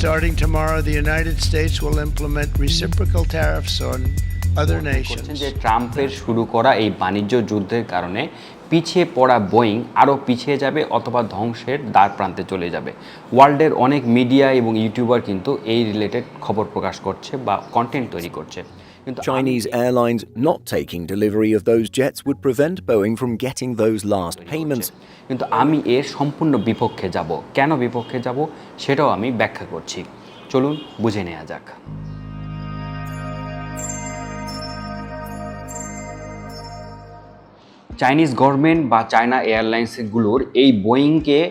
starting tomorrow, the United States will implement reciprocal tariffs on other nations. যে ট্রাম্পের শুরু করা এই বাণিজ্য যুদ্ধের কারণে পিছিয়ে পড়া বোয়িং আরও পিছিয়ে যাবে অথবা ধ্বংসের দ্বার প্রান্তে চলে যাবে ওয়ার্ল্ডের অনেক মিডিয়া এবং ইউটিউবার কিন্তু এই রিলেটেড খবর প্রকাশ করছে বা কন্টেন্ট তৈরি করছে Chinese airlines not taking delivery of those jets would prevent Boeing from getting those last payments. কিন্তু আমি এর সম্পূর্ণ বিপক্ষে যাব। কেন বিপক্ষে যাব? সেটাও আমি ব্যাখ্যা করছি। চলুন বুঝে নেওয়া যাক। চাইনিজ গভর্নমেন্ট বা চায়না এয়ারলাইন্সগুলোর এই বোয়িংকে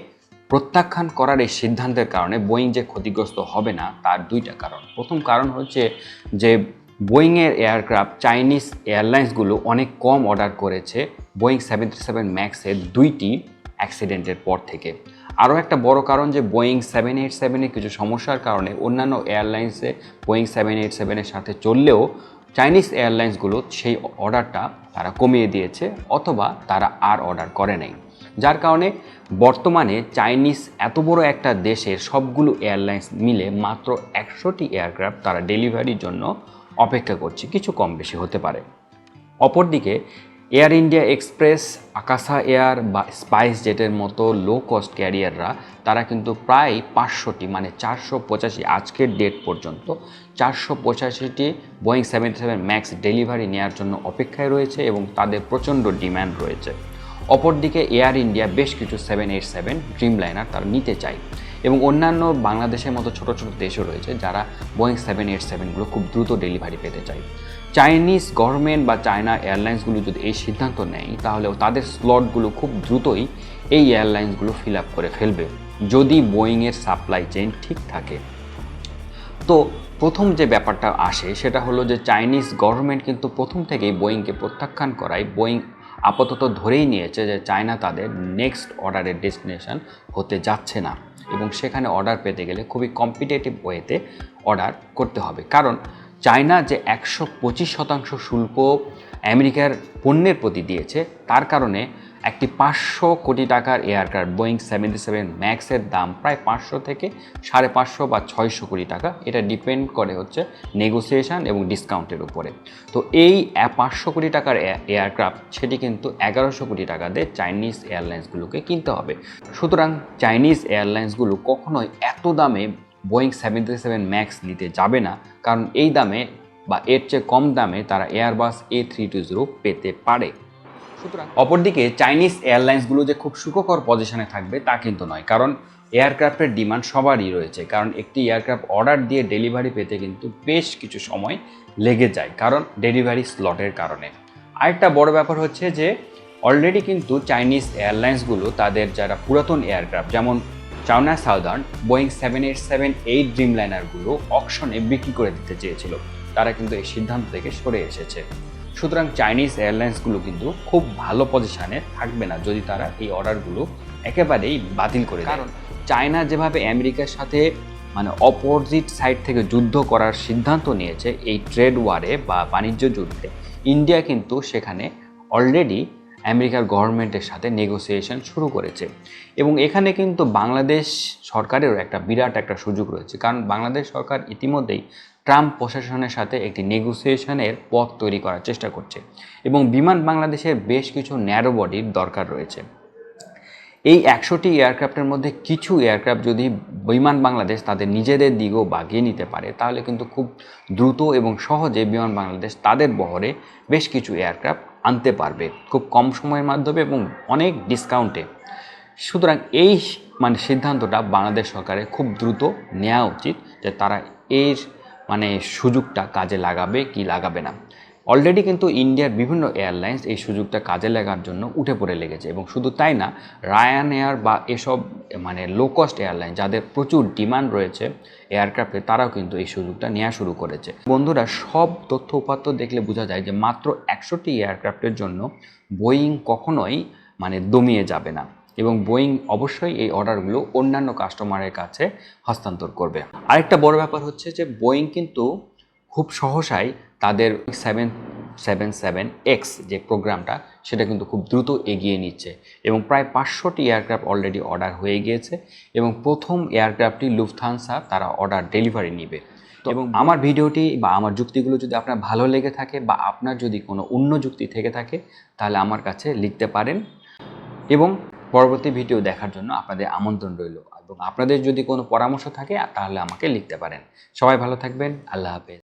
প্রত্যাখ্যান করার এই সিদ্ধান্তের কারণে বোয়িং যে ক্ষতিগ্রস্ত হবে না তার দুইটা কারণ। প্রথম কারণ হচ্ছে যে বোয়িংয়ের এয়ারক্রাফট চাইনিজ এয়ারলাইন্সগুলো অনেক কম অর্ডার করেছে বোয়িং সেভেন থ্রি সেভেন ম্যাক্সের দুইটি অ্যাক্সিডেন্টের পর থেকে। আরও একটা বড় কারণ যে বোয়িং সেভেন এইট সেভেনের কিছু সমস্যার কারণে অন্যান্য এয়ারলাইন্সে বোয়িং সেভেন এইট সেভেনের সাথে চললেও চাইনিজ এয়ারলাইন্সগুলো সেই অর্ডারটা তারা কমিয়ে দিয়েছে অথবা তারা আর অর্ডার করে নাই। যার কারণে বর্তমানে চাইনিজ এত বড় একটা দেশের সবগুলো এয়ারলাইন্স মিলে মাত্র একশোটি এয়ারক্রাফট তারা ডেলিভারির জন্য অপেক্ষা করছে, কিছু কম বেশি হতে পারে। অপরদিকে, Air India Express, Akasa Air বা স্পাইস জেটের মতো লো কস্ট ক্যারিয়াররা তারা কিন্তু প্রায় পাঁচশোটি মানে চারশো পঁচাশি, আজকের ডেট পর্যন্ত চারশো পঁচাশিটি Boeing seven seven max delivery নেওয়ার জন্য অপেক্ষায় রয়েছে এবং তাদের প্রচণ্ড ডিম্যান্ড রয়েছে। অপরদিকে, এয়ার ইন্ডিয়া বেশ কিছু seven eight seven dream liner তারা নিতে চায়। এবং অন্যান্য বাংলাদেশের মতো ছোট ছোট দেশও রয়েছে যারা বোয়িং সেভেন এইট সেভেনগুলো খুব দ্রুত ডেলিভারি পেতে চায়। চাইনিজ গভর্নমেন্ট বা চায়না এয়ারলাইন্সগুলো যদি এই সিদ্ধান্ত নেয়, তাহলে তাদের স্লটগুলো খুব দ্রুতই এই এয়ারলাইন্সগুলো ফিল আপ করে ফেলবে, যদি বোয়িংয়ের সাপ্লাই চেইন ঠিক থাকে। তো প্রথম যে ব্যাপারটা আসে, সেটা হলো যে চাইনিজ গভর্নমেন্ট কিন্তু প্রথম থেকেই বোয়িংকে প্রত্যাখ্যান করায়। বোয়িং আপাতত ধরেই নিয়েছে যে চায়না তাদের নেক্সট অর্ডারের ডেস্টিনেশন হতে যাচ্ছে না। এবং সেখানে অর্ডার পেতে গেলে খুবই কম্পিটেটিভ ওয়েতে অর্ডার করতে হবে। কারণ চায়না যে একশো পঁচিশ শতাংশ শুল্ক আমেরিকার পণ্যের প্রতি দিয়েছে, তার কারণে একটি পাঁচশো কোটি টাকার এয়ারক্রাফট বোয়িং সেভেন্টি সেভেন ম্যাক্সের দাম প্রায় পাঁচশো থেকে সাড়ে পাঁচশো বা ছয়শো কোটি টাকা। এটা ডিপেন্ড করে হচ্ছে নেগোসিয়েশন এবং ডিসকাউন্টের উপরে। তো এই পাঁচশো কোটি টাকার এয়ারক্রাফট সেটি কিন্তু এগারোশো কোটি টাকা দিয়ে চাইনিজ এয়ারলাইন্সগুলোকে কিনতে হবে। সুতরাং চাইনিজ এয়ারলাইন্সগুলো কখনোই এত দামে বোয়িং সেভেন্টি সেভেন ম্যাক্স নিতে যাবে না। কারণ এই দামে বা এর চেয়ে কম দামে তারা Airbus A three two zero পেতে পারে। অপরদিকে চাইনিজ এয়ারলাইন্সগুলো যে খুব সুখকর পজিশনে থাকবে তা কিন্তু নয়, কারণ এয়ারক্রাফটের ডিমান্ড সবারই রয়েছে। কারণ একটি এয়ারক্রাফট অর্ডার দিয়ে ডেলিভারি পেতে কিন্তু বেশ কিছু সময় লেগে যায়, কারণ ডেলিভারি স্লটের কারণে। আরেকটা বড় ব্যাপার হচ্ছে যে অলরেডি কিন্তু চাইনিজ এয়ারলাইন্সগুলো তাদের যারা পুরাতন এয়ারক্রাফট, যেমন China Southern, Boeing seven eight seven eight dream লাইনারগুলো অকশনে বিক্রি করে দিতে চেয়েছিল। তারা কিন্তু এই সিদ্ধান্ত থেকে সরে এসেছে। সুতরাং চাইনিজ এয়ারলাইন্সগুলো কিন্তু খুব ভালো পজিশানে থাকবে না যদি তারা এই অর্ডারগুলো একেবারেই বাতিল করে কারণ? চায়না যেভাবে আমেরিকার সাথে মানে অপোজিট সাইড থেকে যুদ্ধ করার সিদ্ধান্ত নিয়েছে এই ট্রেড ওয়ারে বা বাণিজ্য যুদ্ধে ইন্ডিয়া কিন্তু সেখানে অলরেডি আমেরিকার গভর্নমেন্টের সাথে নেগোসিয়েশন শুরু করেছে। এবং এখানে কিন্তু বাংলাদেশ সরকারেরও একটা বিরাট একটা সুযোগ রয়েছে। কারণ বাংলাদেশ সরকার ইতিমধ্যেই ট্রাম্প প্রশাসনের সাথে একটি নেগোসিয়েশনের পথ তৈরি করার চেষ্টা করছে এবং বিমান বাংলাদেশের বেশ কিছু ন্যারো বডির দরকার রয়েছে। এই একশোটি এয়ারক্রাফটের মধ্যে কিছু এয়ারক্রাফট যদি বিমান বাংলাদেশ তাদের নিজেদের দিকেও বাগিয়ে নিতে পারে, তাহলে কিন্তু খুব দ্রুত এবং সহজে বিমান বাংলাদেশ তাদের বহরে বেশ কিছু এয়ারক্রাফট আনতে পারবে খুব কম সময়ের মাধ্যমে এবং অনেক ডিসকাউন্টে সুতরাং এই মানে সিদ্ধান্তটা বাংলাদেশ সরকারের খুব দ্রুত নেওয়া উচিত যে তারা এর মানে সুযোগটা কাজে লাগাবে কি লাগাবে না। অলরেডি কিন্তু ইন্ডিয়ার বিভিন্ন এয়ারলাইন্স এই সুযোগটা কাজে লাগার জন্য উঠে পড়ে লেগেছে এবং শুধু তাই না রায়ান এয়ার বা এসব মানে লো কস্ট এয়ারলাইন যাদের প্রচুর ডিমান্ড রয়েছে এয়ারক্রাফটে তারাও কিন্তু এই সুযোগটা নেওয়া শুরু করেছে। বন্ধুরা, সব তথ্য উপাত্ত দেখলে বোঝা যায় যে মাত্র একশোটি এয়ারক্রাফটের জন্য বোয়িং কখনোই মানে দমিয়ে যাবে না। এবং বোয়িং অবশ্যই এই অর্ডারগুলো অন্যান্য কাস্টমারের কাছে হস্তান্তর করবে। আরেকটা বড় ব্যাপার হচ্ছে যে বোয়িং কিন্তু খুব সহসাই তাদের সেভেন সেভেন সেভেন এক্স যে প্রোগ্রামটা সেটা কিন্তু খুব দ্রুত এগিয়ে নিচ্ছে এবং প্রায় পাঁচশোটি এয়ারক্রাফট অলরেডি অর্ডার হয়ে গিয়েছে এবং প্রথম এয়ারক্রাফটটি লুফথানসা তারা অর্ডার ডেলিভারি নিবে। তো এবং আমার ভিডিওটি বা আমার যুক্তিগুলো যদি আপনার ভালো লেগে থাকে বা আপনার যদি কোনো অন্য যুক্তি থেকে থাকে তাহলে আমার কাছে লিখতে পারেন। এবং পরবর্তী ভিডিও দেখার জন্য আপনাদের আমন্ত্রণ রইল। এবং আপনাদের যদি কোনো পরামর্শ থাকে, তাহলে আমাকে লিখতে পারেন। সবাই ভালো থাকবেন। আল্লাহ হাফেজ।